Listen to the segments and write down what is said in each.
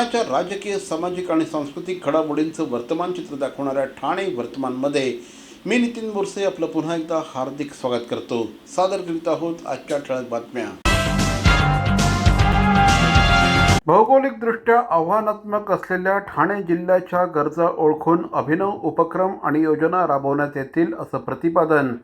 ठाण्याच्या राजकीय सामाजिक आणि सांस्कृतिक घडामोडींचं वर्तमान चित्र दाखवणाऱ्या ठाणे वर्तमानमध्ये मी नितीन बोरसे आपलं पुन्हा एकदा हार्दिक स्वागत करतो. सादर करीत आहोत आजच्या ठळक बातम्या. भौगोलिकदृष्ट्या आव्हानात्मक असलेल्या ठाणे जिल्ह्याच्या गरजा ओळखून अभिनव उपक्रम आणि योजना राबवण्यात येतील असं प्रतिपादन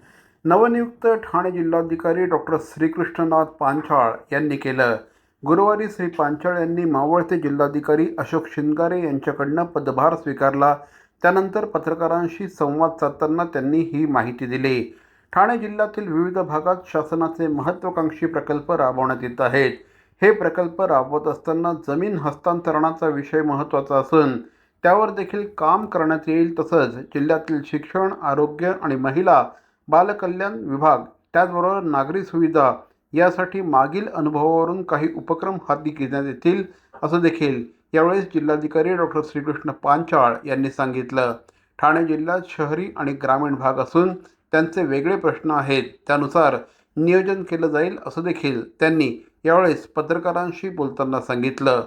नवनियुक्त ठाणे जिल्हाधिकारी डॉक्टर श्रीकृष्णनाथ पांचाळ यांनी केलं. गुरुवारी श्री पांचाळ यांनी मावळते जिल्हाधिकारी अशोक शिंगारे यांच्याकडनं पदभार स्वीकारला. त्यानंतर पत्रकारांशी संवाद साधताना त्यांनी ही माहिती दिली. ठाणे जिल्ह्यातील विविध भागात शासनाचे महत्त्वाकांक्षी प्रकल्प राबवण्यात येत आहेत. हे प्रकल्प राबवत असताना जमीन हस्तांतरणाचा विषय महत्त्वाचा असून त्यावर देखील काम करण्यात येईल तसंच जिल्ह्यातील शिक्षण आरोग्य आणि महिला बालकल्याण विभाग त्याचबरोबर नागरी सुविधा यासाठी मागील अनुभवावरून काही उपक्रम हाती घेण्यात येतील असं देखील यावेळेस जिल्हाधिकारी डॉक्टर श्रीकृष्ण पांचाळ यांनी सांगितलं. ठाणे जिल्ह्यात शहरी आणि ग्रामीण भाग असून त्यांचे वेगळे प्रश्न आहेत. त्यानुसार नियोजन केलं जाईल असं देखील त्यांनी यावेळेस पत्रकारांशी बोलताना सांगितलं.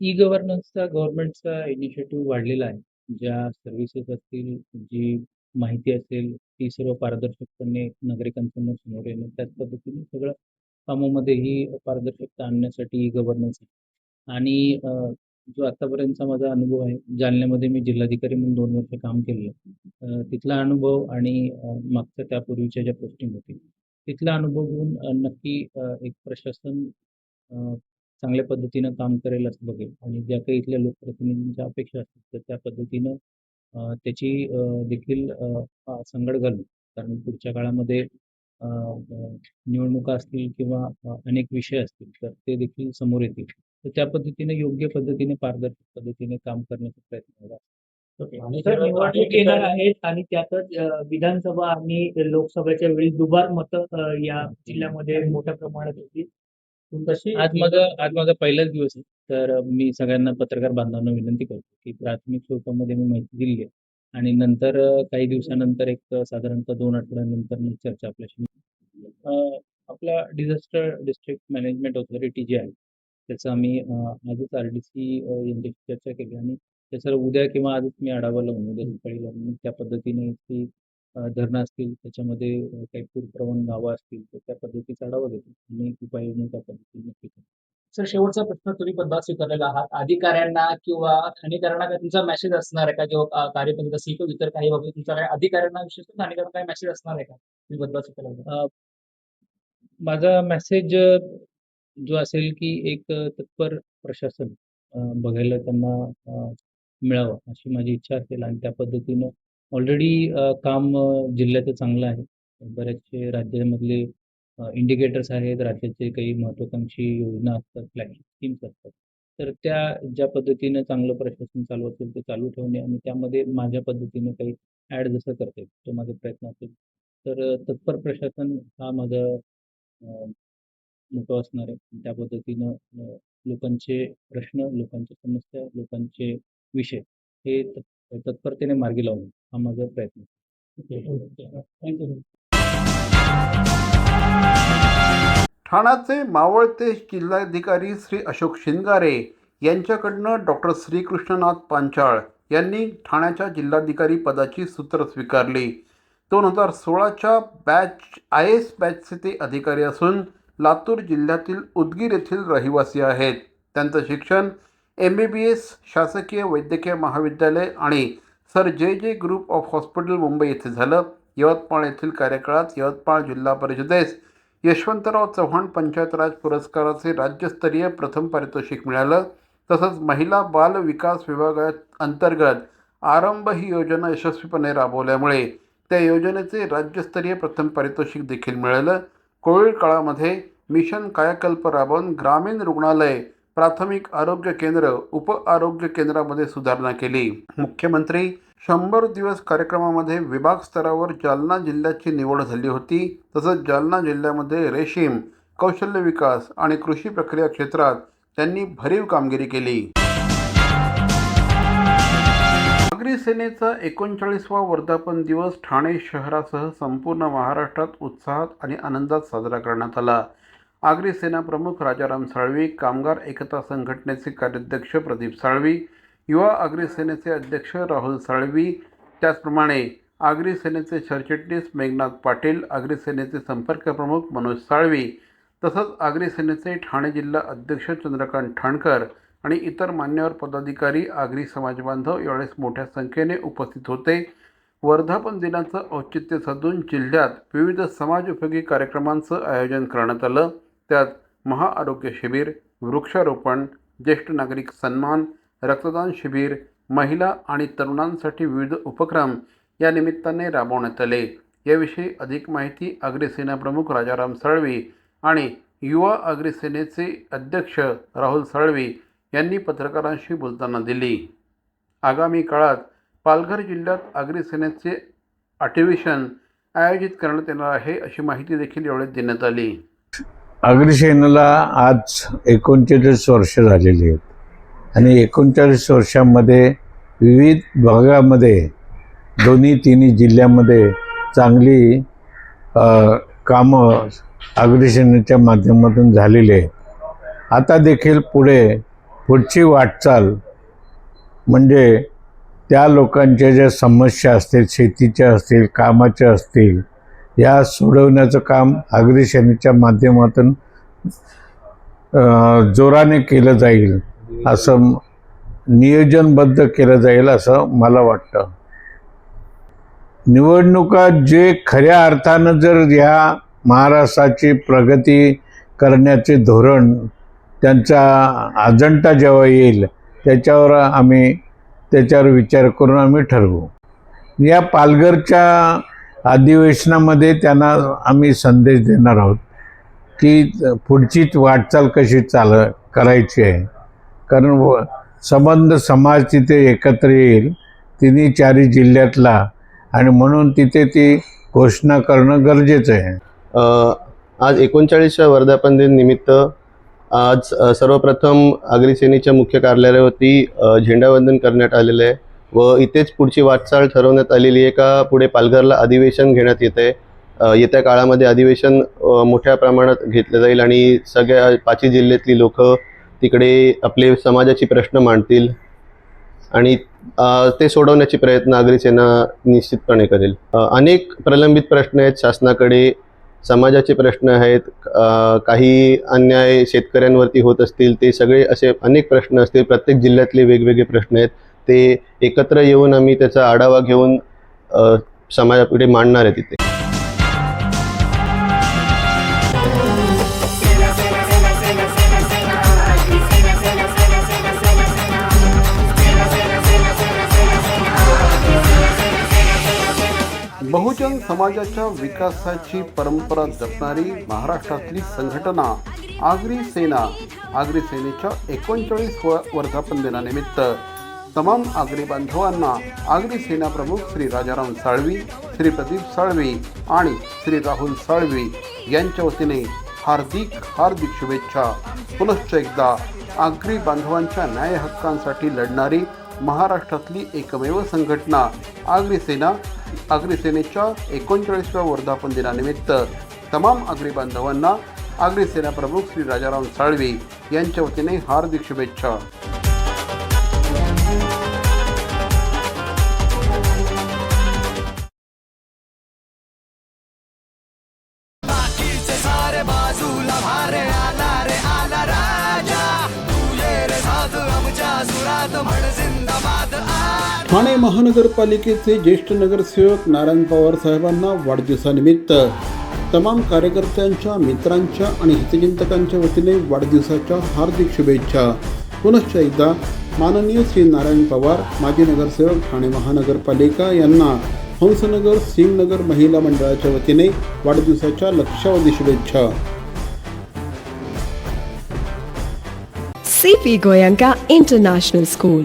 ई गव्हर्नन्सचा गव्हर्नमेंटचा इनिशिएटिव्ह वाढलेला आहे. ज्या सर्व्हिसेस असतील, जी माहिती असेल, ती सर्व पारदर्शकपणे नागरिकांसमोर समोर येणे त्याच पद्धतीने सगळं कामामध्येही पारदर्शकता आणण्यासाठी गव्हर्नन्स आहे. आणि जो आत्तापर्यंतचा माझा अनुभव आहे, जालन्यामध्ये मी जिल्हाधिकारी म्हणून दोन वर्ष काम केलेलं आहे. तिथला अनुभव आणि मागच्या त्यापूर्वीच्या ज्या पोस्टिंग होती, तिथला अनुभव घेऊन नक्की एक प्रशासन चांगल्या पद्धतीनं काम करेल असं बघेल आणि ज्या काही इथल्या लोकप्रतिनिधींच्या अपेक्षा असतील, तर त्या पद्धतीनं त्याची देखील सांगड घालू. कारण पुढच्या काळामध्ये निवडणुका असतील किंवा अनेक विषय असतील, तर ते देखील समोर येतील. तर त्या पद्धतीने योग्य पद्धतीने, पारदर्शक पद्धतीने काम करण्याचा प्रयत्न. तर निवडणूक येणार आहेत आणि त्यातच विधानसभा आणि लोकसभेच्या वेळी दुबार मतं या जिल्ह्यामध्ये मोठ्या प्रमाणात होती. तशी आज माझा आज माझा पहिलाच दिवस आहे. तर मी सगळ्यांना पत्रकार बांधवांना विनंती करतो, की प्राथमिक स्वरूपामध्ये मी माहिती दिली आहे. आणि नंतर काही दिवसानंतर एक साधारणतः दोन आठवड्यानंतर मी चर्चा आपल्याशी आपला डिझास्टर डिस्ट्रिक्ट मॅनेजमेंट ऑथॉरिटी जी आहे, त्याचं आम्ही आजच आर-डी-सी यांच्याशी चर्चा केली आणि ते सर उद्या किंवा आजच मी आढावा लावून उद्या सकाळी लावून त्या पद्धतीने ती धरणं असतील, त्याच्यामध्ये काही पूरप्रवण गावं असतील, तर त्या पद्धतीचा आढावा घेतो. आणि उपाययोजना त्या पद्धतीने सर शेवटचा प्रश्न तुम्ही पदभार स्वीकारलेला आहात. अधिकाऱ्यांना किंवा ठाणेकरांना काही तुमचा मेसेज असणार आहे का? किंवा कार्यपद्धती असेल किंवा इतर काही बाबतीत तुमचा काही अधिकाऱ्यांना विशेष ठाणेकरांना काही मेसेज असणार आहे का? तुम्ही पदभार स्वीकारला माझा मेसेज जो असेल की एक तत्पर प्रशासन बघायला त्यांना मिळावं अशी माझी इच्छा असेल आणि त्या पद्धतीनं ऑलरेडी काम जिल्ह्याचं चांगलं आहे. बरेचसे राज्यामधले इंडिकेटर्स आहेत, राज्याचे काही महत्वाकांक्षी योजना असतात, फ्लॅगशिप स्कीम्स असतात. तर त्या ज्या पद्धतीनं चांगलं प्रशासन चालू असेल ते चालू ठेवणे आणि त्यामध्ये माझ्या पद्धतीनं काही ॲड जसं करता येईल, तो माझा प्रयत्न असेल. तर तत्पर प्रशासन हा माझा मोठं असणार आहे. त्या पद्धतीनं लोकांचे प्रश्न, लोकांच्या समस्या, लोकांचे विषय हे तत्परतेने मार्गी लावणे हा माझा प्रयत्न आहे. थँक्यू ठाण्याचे मावळते जिल्हाधिकारी श्री अशोक शिंगारे यांच्याकडनं डॉक्टर श्रीकृष्णनाथ पांचाळ यांनी ठाण्याच्या जिल्हाधिकारी पदाची सूत्र स्वीकारली. दोन हजार सोळाच्या बॅच आय एस बॅचचे ते अधिकारी असून लातूर जिल्ह्यातील उदगीर येथील रहिवासी आहेत. त्यांचं शिक्षण एम बी बी एस शासकीय वैद्यकीय महाविद्यालय आणि सर जे जे ग्रुप ऑफ हॉस्पिटल मुंबई येथे झालं. यवतमाळ येथील कार्यकाळात यवतमाळ जिल्हा परिषदेस यशवंतराव चव्हाण पंचायत राज पुरस्काराचे राज्यस्तरीय प्रथम पारितोषिक मिळालं. तसंच महिला बाल विकास विभागात अंतर्गत आरंभ ही योजना यशस्वीपणे राबवल्यामुळे त्या योजनेचे राज्यस्तरीय प्रथम पारितोषिक देखील मिळालं. कोविड काळामध्ये मिशन कायाकल्प राबवून ग्रामीण रुग्णालय प्राथमिक आरोग्य केंद्र उप आरोग्य केंद्रामध्ये सुधारणा केली. मुख्यमंत्री शंभर दिवस कार्यक्रमामध्ये विभाग स्तरावर जालना जिल्ह्याची निवड झाली होती. तसंच जालना जिल्ह्यामध्ये रेशीम कौशल्य विकास आणि कृषी प्रक्रिया क्षेत्रात त्यांनी भरीव कामगिरी केली. नागरी सेनेचा एकोणचाळीसवा वर्धापन दिवस ठाणे शहरासह संपूर्ण महाराष्ट्रात उत्साहात आणि आनंदात साजरा करण्यात आला. आगरी सेना प्रमुख राजाराम साळवी कामगार एकता संघटनेचे कार्याध्यक्ष प्रदीप साळवी युवा आगरी सेनेचे अध्यक्ष राहुल साळवी त्याचप्रमाणे आगरी सेनेचे सरचिटणीस मेघनाथ पाटील आगरी सेनेचे संपर्क प्रमुख मनोज साळवी तसंच आगरी सेनेचे ठाणे जिल्हा अध्यक्ष चंद्रकांत ठाणकर आणि इतर मान्यवर पदाधिकारी आगरी समाज बांधव यावेळेस मोठ्या संख्येने उपस्थित होते. वर्धापन दिनाचं औचित्य साधून जिल्ह्यात विविध समाज उपयोगी कार्यक्रमांचं आयोजन करण्यात आलं. त्यात महाआरोग्य शिबिर वृक्षारोपण ज्येष्ठ नागरिक सन्मान रक्तदान शिबिर महिला आणि तरुणांसाठी विविध उपक्रम या निमित्ताने राबवण्यात आले. याविषयी अधिक माहिती आगरी प्रमुख राजाराम साळवी आणि युवा अग्रसेनेचे अध्यक्ष राहुल साळवी यांनी पत्रकारांशी बोलताना दिली. आगामी काळात पालघर जिल्ह्यात अग्रसेनेचे सेनेचे आयोजित करण्यात येणार आहे अशी माहिती देखील यावेळी देण्यात आली. अग्रसेनेला आज एकोणचाळीस वर्ष झालेली आहेत. आणि एकोणचाळीस वर्षामध्ये विविध भागामध्ये दोन्ही तिन्ही जिल्ह्यामध्ये चांगली कामं अग्रसेनेच्या माध्यमातून झालेली आहेत. आता देखील पुढे पुढची वाटचाल म्हणजे त्या लोकांच्या ज्या समस्या असतील शेतीच्या असतील कामाच्या असतील या सोडवण्याचं काम अग्रसेनेच्या माध्यमातून जोराने केलं जाईल. असं नियोजनबद्ध केलं जाईल असं मला वाटतं. निवडणुका जे खऱ्या अर्थानं जर ह्या महाराष्ट्राची प्रगती करण्याचे धोरण त्यांचा अजंटा जेव्हा येईल त्याच्यावर आम्ही त्याच्यावर विचार करून आम्ही ठरवू. या पालघरच्या अधिवेशनामध्ये त्यांना आम्ही संदेश देणार आहोत की पुढची वाटचाल कशी चाल करायची आहे. कारण व संबंध समाज तिथे एकत्र येईल. तिन्ही चारी जिल्ह्यातला. आणि म्हणून तिथे ती घोषणा करणं गरजेचं आहे. आज एकोणचाळीसच्या वर्धापन दिन निमित्त आज सर्वप्रथम आगरी मुख्य कार्यालयावरती झेंडावंदन करण्यात आलेलं आहे व इथेच पुढची वाटचाल ठरवण्यात आलेली आहे का? पुढे पालघरला अधिवेशन घेण्यात येत आहे. येत्या काळामध्ये अधिवेशन मोठ्या प्रमाणात घेतलं जाईल आणि सगळ्या पाचही जिल्ह्यातली लोकं तिकडे आपले समाजाची प्रश्न मांडतील आणि ते सोडवण्याचे प्रयत्न नागरी सेना निश्चितपणे करेल. अनेक प्रलंबित प्रश्न आहेत शासनाकडे समाजाचे प्रश्न आहेत काही अन्याय शेतकऱ्यांवरती होत असतील ते सगळे असे अनेक प्रश्न असतील. प्रत्येक जिल्ह्यातले वेगवेगळे प्रश्न आहेत. ते एकत्र येऊन आम्ही त्याचा आढावा घेऊन समाजापुढे मांडणार आहे तिथे. बहुजन समाजाच्या विकासाची परंपरा जपणारी महाराष्ट्रातली संघटना आगरी सेना आगरी सेनेच्या एकोणचाळीस व वर्धापन दिनानिमित्त तमाम आगरी बांधवांना आगरी सेना प्रमुख श्री राजाराम साळवी श्री प्रदीप साळवी आणि श्री राहुल साळवी यांच्या वतीने हार्दिक हार्दिक शुभेच्छा. पुनश्च एकदा आगरी बांधवांच्या न्याय हक्कांसाठी लढणारी महाराष्ट्रातली एकमेव संघटना आगरी सेना आगरी सेनेच्या एकोणचाळीसव्या वर्धापन दिनानिमित्त तमाम आगरी बांधवांना आगरी सेना प्रमुख श्री राजाराम साळवी यांच्या वतीने हार्दिक शुभेच्छा. ठाणे महानगरपालिकेचे ज्येष्ठ नगरसेवक नारायण पवार साहेबांना वाढदिवसानिमित्त तमाम कार्यकर्त्यांच्या मित्रांच्या आणि हितचिंतकांच्या वतीने वाढदिवसाच्या हार्दिक शुभेच्छा. पुनश्च एकदा माननीय श्री नारायण पवार माजी नगरसेवक ठाणे महानगरपालिका यांना हंसनगर सिंगनगर महिला मंडळाच्या वतीने वाढदिवसाच्या लक्षावधी शुभेच्छा. CP Goenka international school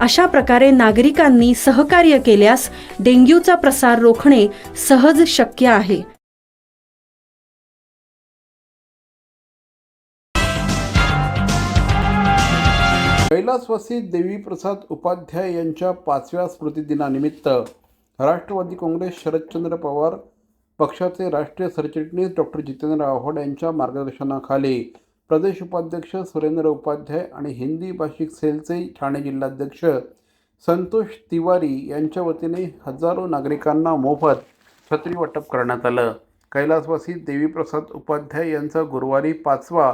अशा प्रकारे नागरिकांनी सहकार्य केल्यास डेंग्यूचा प्रसार रोखणे सहज शक्य आहे. कैलासवासी देवीप्रसाद उपाध्याय यांच्या पाचव्या स्मृतिदिनानिमित्त राष्ट्रवादी काँग्रेस शरदचंद्र पवार पक्षाचे राष्ट्रीय सरचिटणीस डॉक्टर जितेंद्र आव्हाड यांच्या मार्गदर्शनाखाली प्रदेश उपाध्यक्ष सुरेंद्र उपाध्याय आणि हिंदी भाषिक सेलचे ठाणे जिल्हाध्यक्ष संतोष तिवारी यांच्या वतीने हजारो नागरिकांना मोफत छत्री वाटप करण्यात आलं. कैलासवासी देवीप्रसाद उपाध्याय यांचा गुरुवारी पाचवा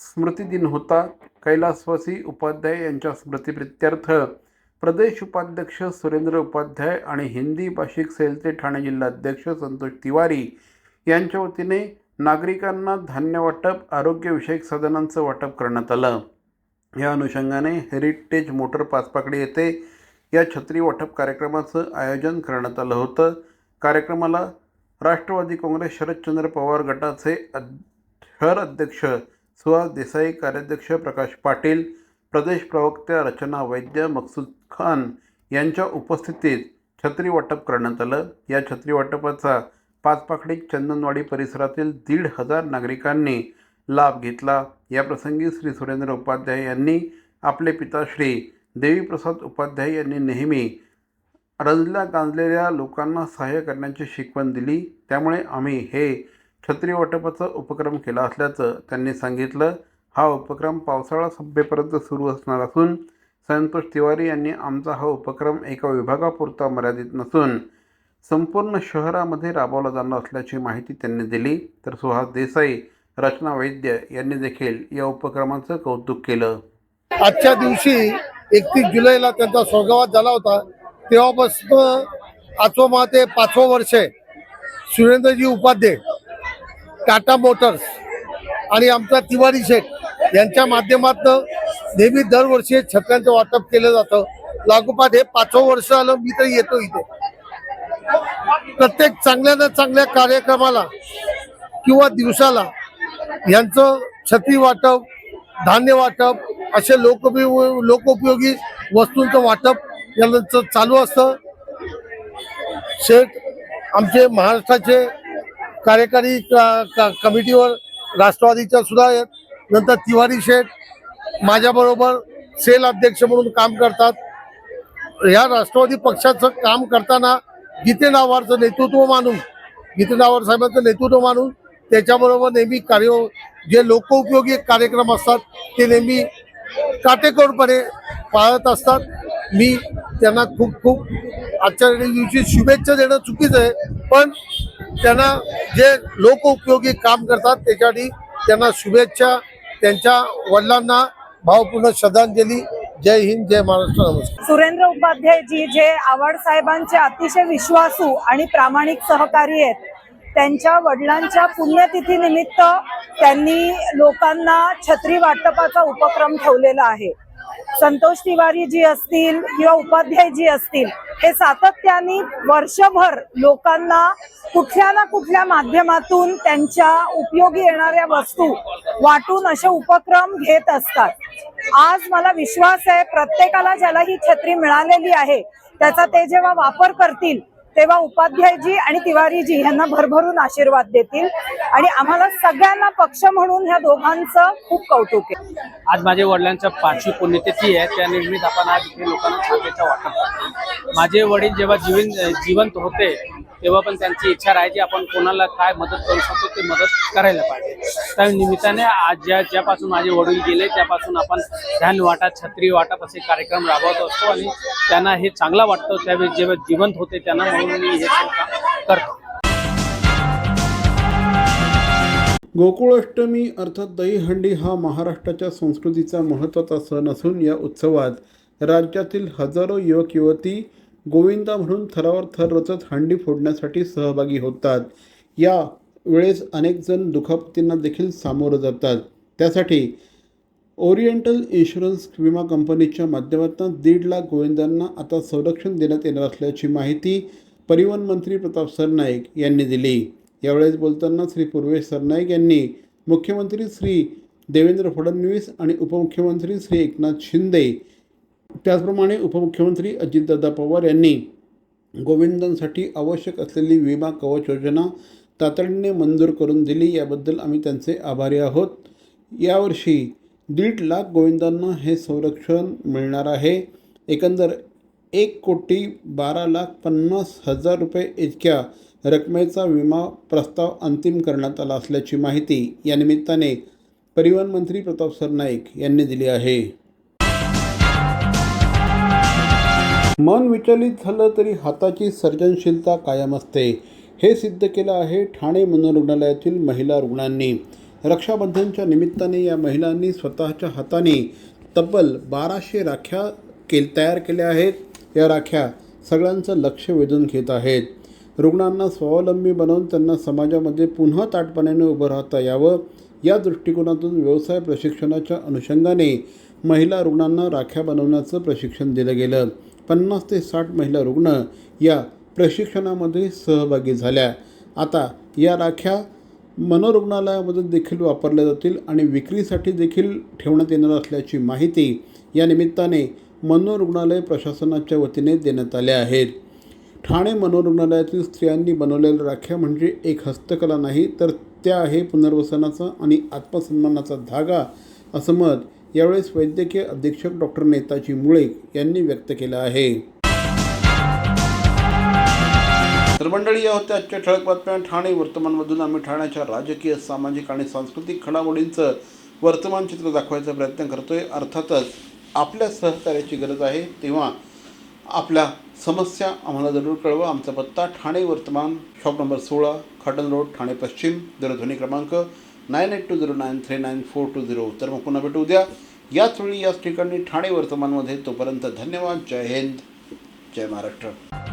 स्मृतिदिन होता. कैलासवासी उपाध्याय यांच्या स्मृतिप्रित्यर्थ प्रदेश उपाध्यक्ष सुरेंद्र उपाध्याय आणि हिंदी भाषिक सेलचे ठाणे जिल्हाध्यक्ष संतोष तिवारी यांच्या वतीने नागरिकांना धान्य वाटप आरोग्यविषयक साधनांचं वाटप करण्यात आलं. या अनुषंगाने हेरिटेज मोटर पाचपाकडी येथे या छत्री वाटप कार्यक्रमाचं आयोजन करण्यात आलं होतं. कार्यक्रमाला राष्ट्रवादी काँग्रेस शरदचंद्र पवार गटाचे अध शहर अध्यक्ष सुहास देसाई कार्याध्यक्ष प्रकाश पाटील प्रदेश प्रवक्त्या रचना वैद्य मकसूद खान यांच्या उपस्थितीत छत्री वाटप करण्यात आलं. या छत्री वाटपाचा पाचपाखडी चंदनवाडी परिसरातील दीड हजार नागरिकांनी लाभ घेतला. याप्रसंगी श्री सुरेंद्र उपाध्याय यांनी आपले पिता श्री देवीप्रसाद उपाध्याय यांनी नेहमी रंजल्या गांजलेल्या लोकांना सहाय्य करण्याची शिकवण दिली. त्यामुळे आम्ही हे छत्री वाटपाचा उपक्रम केला असल्याचं त्यांनी सांगितलं. हा उपक्रम पावसाळा संपेपर्यंत सुरू असणार असून संतोष तिवारी यांनी आमचा हा उपक्रम एका विभागापुरता मर्यादित नसून संपूर्ण शहरामध्ये राबवला जाणार असल्याची माहिती त्यांनी दिली. तर सुहास देसाई रचना वैद्य यांनी देखील या उपक्रमाचं कौतुक केलं. आजच्या दिवशी एकतीस जुलैला त्यांचा स्वर्गवास झाला होता. तेव्हापासून आचोमा ते पाचवं वर्ष सुरेंद्रजी उपाध्ये टाटा मोटर्स आणि आमचा तिवारी शेठ यांच्या माध्यमातून नेहमी दरवर्षी छत्र्यांचं वाटप केलं जातं. लागोपाठ हे पाचवं वर्ष आलं मी तर येतो इथे. प्रत्येक चांगल्या ना चांगल्या कार्यक्रमाला किंवा दिवसाला यांचं छती वाटप धान्य वाटप असे लोकोपयोगी लोकोपयोगी वस्तूंचं वाटप यांचं चालू असतं. शेठ आमचे महाराष्ट्राचे कार्यकारी कमिटीवर राष्ट्रवादीच्या सुद्धा आहेत. नंतर तिवारी शेठ माझ्याबरोबर सेल अध्यक्ष म्हणून काम करतात. या राष्ट्रवादी पक्षाचं काम करताना जितेंद्र आव्हाडचं नेतृत्व मानून जितेंद्र आव्हाड साहेबांचं नेतृत्व मानून त्याच्याबरोबर नेहमी कार्य जे लोकोपयोगी कार्यक्रम असतात ते नेहमी काटेकोरपणे पाळत असतात. मी त्यांना खूप खूप आजच्या दिवशी शुभेच्छा देणं चुकीचं आहे पण त्यांना जे लोकउपयोगी काम करतात त्याच्यासाठी त्यांना शुभेच्छा त्यांच्या वडिलांना भावपूर्ण श्रद्धांजली जय हिंद जय महाराष्ट्र नमस्कार. सुरेंद्र उपाध्यायजी जे आवड साहेबांचे अतिशय विश्वासू आणि प्रामाणिक सहकारी आहेत त्यांच्या वडिलांच्या पुण्यतिथी निमित्त त्यांनी लोकांना छत्री वाटपाचा उपक्रम ठेवलेला आहे. संतोष तिवारी जी असतील किंवा उपाध्याय जी असतील हे सातत्याने वर्षभर लोकांना कुठल्या ना कुठल्या माध्यमातून त्यांच्या उपयोगी येणाऱ्या वस्तू वाटून असे उपक्रम घेत असतात. आज मला विश्वास आहे प्रत्येकाला ज्याला ही छत्री मिळालेली आहे त्याचा ते जेव्हा वापर करतील तेव्हा उपाध्यायजी आणि तिवारीजी यांना भरभरून आशीर्वाद देतील. आणि आम्हाला सगळ्यांना पक्ष म्हणून ह्या दोघांचं खूप कौतुक आहे. आज माझ्या वडिलांच्या पाचवी पुण्यतिथी आहे. त्या निमित्त आपण आज इथे लोकांना छापेचा वाटप माझे वडील जेव्हा जीवन जिवंत होते तेव्हा पण त्यांची इच्छा राहायची आपण कोणाला काय मदत करू शकतो ते मदत करायला पाहिजे. त्या निमित्ताने आज ज्या ज्यापासून माझे वडील गेले त्यापासून आपण धान वाटा छत्री वाटप असे कार्यक्रम राबवत असतो आणि त्यांना हे चांगला वाटतं त्यावेळी जेव्हा जिवंत होते त्यांना म्हणून मी हे काम करतो. गोकुळाष्टमी अर्थात दहीहंडी हा महाराष्ट्राच्या संस्कृतीचा महत्त्वाचा सण असून या उत्सवात राज्यातील हजारो युवक युवती गोविंदा म्हणून थरावर थर रचत हंडी फोडण्यासाठी सहभागी होतात. या वेळेस अनेक जण दुखापतींना देखील सामोरं जातात. त्यासाठी ओरिएंटल इन्शुरन्स विमा कंपनीच्या माध्यमातून दीड लाख गोविंदांना आता संरक्षण देण्यात येणार असल्याची माहिती परिवहन मंत्री प्रताप सरनाईक यांनी दिली. यावेळेस बोलताना श्री पूर्वेश सरनाईक यांनी मुख्यमंत्री श्री देवेंद्र फडणवीस आणि उपमुख्यमंत्री श्री एकनाथ शिंदे त्याचप्रमाणे उपमुख्यमंत्री अजितदादा पवार यांनी गोविंदांसाठी आवश्यक असलेली विमा कवच योजना तातडीने मंजूर करून दिली. याबद्दल आम्ही त्यांचे आभारी आहोत. यावर्षी दीड लाख गोविंदांना हे संरक्षण मिळणार आहे. एकंदर एक कोटी बारा लाख पन्नास हजार रुपये इतक्या रकमेचा विमा प्रस्ताव अंतिम करण्यात आला असल्याची माहिती या निमित्ताने परिवहन मंत्री प्रताप सरनाईक यांनी दिली आहे. मन विचलित झालं तरी हाताची सर्जनशीलता कायम असते. हे सिद्ध केलं आहे ठाणे मनोरुग्णालयातील महिला रुग्णांनी. रक्षाबंधनच्या निमित्ताने या महिलांनी स्वतःच्या हाताने तब्बल बाराशे राख्या केल तयार केल्या आहेत. या राख्या सगळ्यांचं लक्ष वेधून घेत आहेत. रुग्णांना स्वावलंबी बनवून त्यांना समाजामध्ये पुन्हा ताटपणाने उभं राहता यावं. या दृष्टिकोनातून व्यवसाय प्रशिक्षणाच्या अनुषंगाने महिला रुग्णांना राख्या बनवण्याचं प्रशिक्षण दिलं गेलं. पन्नास ते साठ महिला रुग्ण या प्रशिक्षणामध्ये सहभागी झाल्या. आता या राख्या मनोरुग्णालयामध्ये देखील वापरल्या जातील आणि विक्रीसाठी देखील ठेवण्यात येणार असल्याची माहिती या निमित्ताने मनोरुग्णालय प्रशासनाच्या वतीने देण्यात आल्या आहेत. ठाणे मनोरुग्णालयातील स्त्रियांनी बनवलेल्या राख्या म्हणजे एक हस्तकला नाही तर त्या आहे पुनर्वसनाचा आणि आत्मसन्मानाचा धागा असं मत यावेळेस वैद्यकीय अधीक्षक डॉक्टर नेताजी मुळे यांनी व्यक्त केलं आहे. तर मंडळी या होत्या आजच्या ठळक बातम्या. ठाणे वर्तमानमधून आम्ही ठाण्याच्या राजकीय सामाजिक आणि सांस्कृतिक घडामोडींचं वर्तमान चित्र दाखवायचा प्रयत्न करतोय. अर्थातच आपल्या सहकार्याची गरज आहे. तेव्हा आपल्या समस्या आम्हाला जरूर कळवा. आमचा पत्ता ठाणे वर्तमान शॉप नंबर सोळा खाटन रोड ठाणे पश्चिम दूरध्वनी क्रमांक nine eight two zero nine three nine four two zero तर मग पुन्हा भेटू उद्या. याच वेळी याच ठिकाणी ठाणे वर्तमानमध्ये. तोपर्यंत धन्यवाद. जय हिंद. जय महाराष्ट्र.